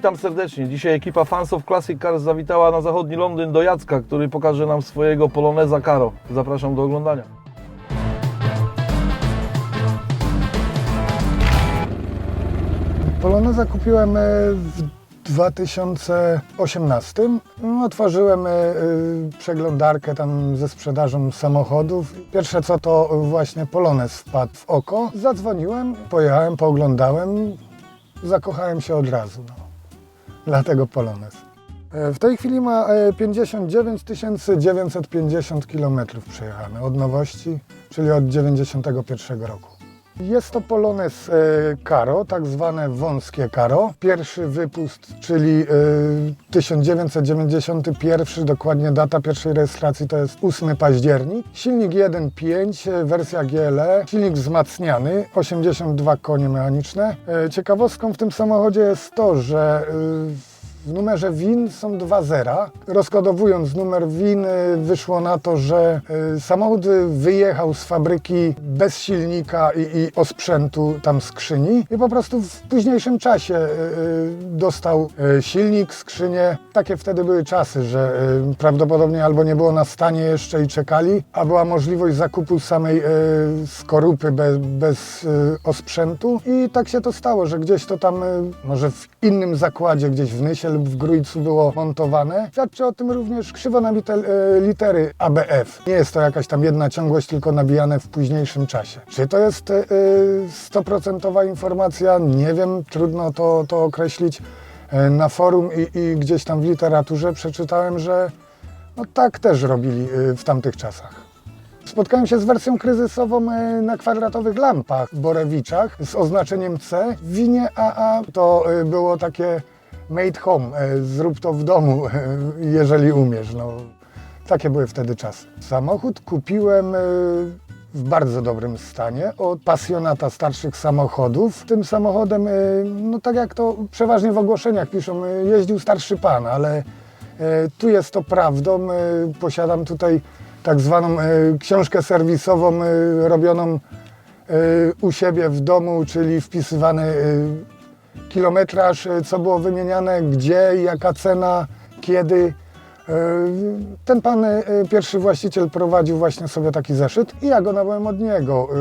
Witam serdecznie. Dzisiaj ekipa fansów Classic Cars zawitała na zachodni Londyn do Jacka, który pokaże nam swojego Poloneza Caro. Zapraszam do oglądania. Poloneza kupiłem e, w 2018. No, Otworzyłem e, e, przeglądarkę tam ze sprzedażą samochodów. Pierwsze co to właśnie Polonez wpadł w oko. Zadzwoniłem, pojechałem, pooglądałem, zakochałem się od razu. No. Dlatego Polonez. E, W tej chwili ma e, 59 950 km przejechane od nowości, czyli od 91 roku. Jest to Polones e, Caro, tak zwane wąskie Caro. Pierwszy wypust, czyli e, 1991, dokładnie data pierwszej rejestracji to jest 8 październik. Silnik 1.5, e, wersja GLE, silnik wzmacniany, 82 konie mechaniczne. E, Ciekawostką w tym samochodzie jest to, że e, w numerze WIN są dwa zera. Rozkodowując numer WIN y, wyszło na to, że y, samochód wyjechał z fabryki bez silnika i, i osprzętu tam skrzyni i po prostu w późniejszym czasie y, dostał silnik, skrzynię. Takie wtedy były czasy, że prawdopodobnie albo nie było na stanie jeszcze i czekali, a była możliwość zakupu samej skorupy bez, bez osprzętu i tak się to stało, że gdzieś to tam może w innym zakładzie, gdzieś w Nysie lub w Grójcu było montowane. Świadczy o tym również krzywo nabite y, litery ABF. Nie jest to jakaś tam jedna ciągłość, tylko nabijane w późniejszym czasie. Czy to jest y, y, stoprocentowa informacja? Nie wiem, trudno to, to określić. Na forum i, i gdzieś tam w literaturze przeczytałem, że no tak też robili w tamtych czasach. Spotkałem się z wersją kryzysową e, na kwadratowych lampach w Borewiczach z oznaczeniem C. W winie AA to e, było takie made home, e, zrób to w domu, e, jeżeli umiesz. No, takie były wtedy czasy. Samochód kupiłem e, w bardzo dobrym stanie od pasjonata starszych samochodów. Tym samochodem, no tak jak to przeważnie w ogłoszeniach piszą, jeździł starszy pan, ale tu jest to prawdą. Posiadam tutaj tak zwaną książkę serwisową robioną u siebie w domu, czyli wpisywany kilometraż, e, co było wymieniane, gdzie, jaka cena, kiedy. E, Ten pan, e, pierwszy właściciel prowadził właśnie sobie taki zeszyt i ja go nabyłem od niego. E,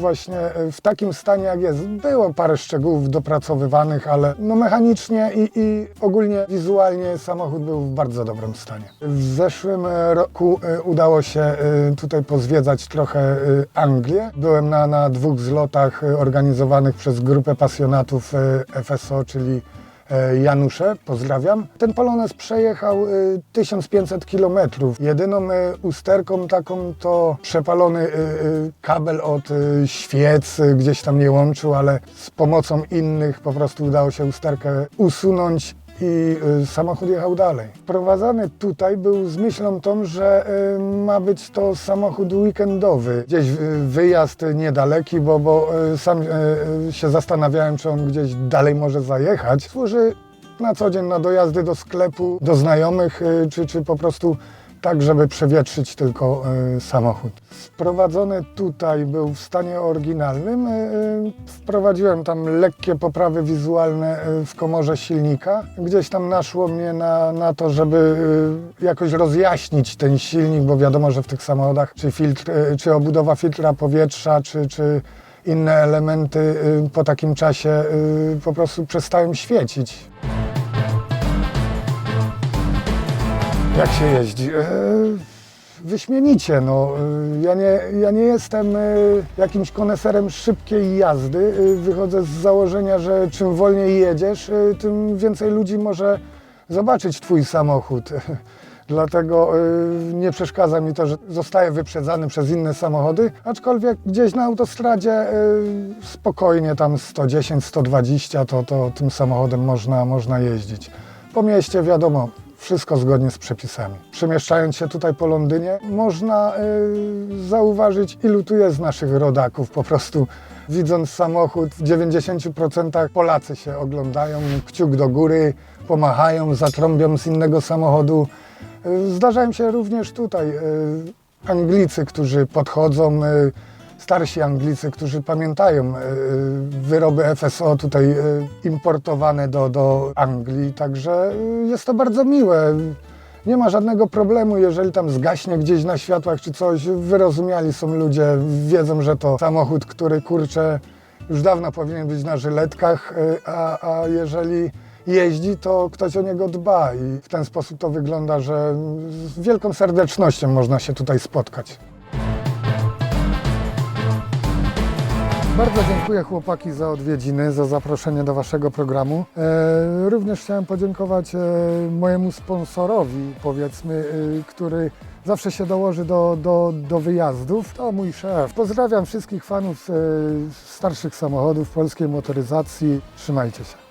Właśnie w takim stanie jak jest. Było parę szczegółów dopracowywanych, ale no mechanicznie i, i ogólnie wizualnie samochód był w bardzo dobrym stanie. W zeszłym roku udało się tutaj pozwiedzać trochę Anglię. Byłem na, na dwóch zlotach organizowanych przez grupę pasjonatów FSO, czyli Janusze, pozdrawiam. Ten Polonez przejechał e, 1500 km. Jedyną e, usterką taką to przepalony e, e, kabel od e, świec, e, gdzieś tam nie łączył, ale z pomocą innych po prostu udało się usterkę usunąć i y, samochód jechał dalej. Wprowadzany tutaj był z myślą tą, że y, ma być to samochód weekendowy. Gdzieś y, wyjazd niedaleki, bo, bo sam się zastanawiałem, czy on gdzieś dalej może zajechać. Służy na co dzień na dojazdy do sklepu, do znajomych, czy, czy po prostu tak, żeby przewietrzyć tylko y, samochód. Sprowadzony tutaj był w stanie oryginalnym. Y, y, wprowadziłem tam lekkie poprawy wizualne w komorze silnika. Gdzieś tam naszło mnie na, na to, żeby jakoś rozjaśnić ten silnik, bo wiadomo, że w tych samochodach czy, filtr, czy obudowa filtra powietrza, czy, czy inne elementy po takim czasie po prostu przestają świecić. Jak się jeździ? E, Wyśmienicie. No. E, Ja, nie, ja nie jestem e, jakimś koneserem szybkiej jazdy. Wychodzę z założenia, że czym wolniej jedziesz, tym więcej ludzi może zobaczyć Twój samochód. Dlatego nie przeszkadza mi to, że zostaję wyprzedzany przez inne samochody, aczkolwiek gdzieś na autostradzie spokojnie tam 110, 120 to, to tym samochodem można, można jeździć. Po mieście wiadomo, wszystko zgodnie z przepisami. Przemieszczając się tutaj po Londynie, można y, zauważyć, ilu tu jest naszych rodaków. Po prostu widząc samochód, w 90% Polacy się oglądają, kciuk do góry, pomachają, zatrąbią z innego samochodu. Y, Zdarzają się również tutaj y, Anglicy, którzy podchodzą, y, starsi Anglicy, którzy pamiętają e, wyroby FSO tutaj e, importowane do, do Anglii, także e, jest to bardzo miłe. Nie ma żadnego problemu, jeżeli tam zgaśnie gdzieś na światłach czy coś. Wyrozumiali są ludzie, wiedzą, że to samochód, który kurczę już dawno powinien być na żyletkach, a, a jeżeli jeździ, to ktoś o niego dba i w ten sposób to wygląda, że z wielką serdecznością można się tutaj spotkać. Bardzo dziękuję chłopaki za odwiedziny, za zaproszenie do Waszego programu. E, również chciałem podziękować e, mojemu sponsorowi, powiedzmy, e, który zawsze się dołoży do, do, do wyjazdów. To mój szef. Pozdrawiam wszystkich fanów e, starszych samochodów, polskiej motoryzacji. Trzymajcie się.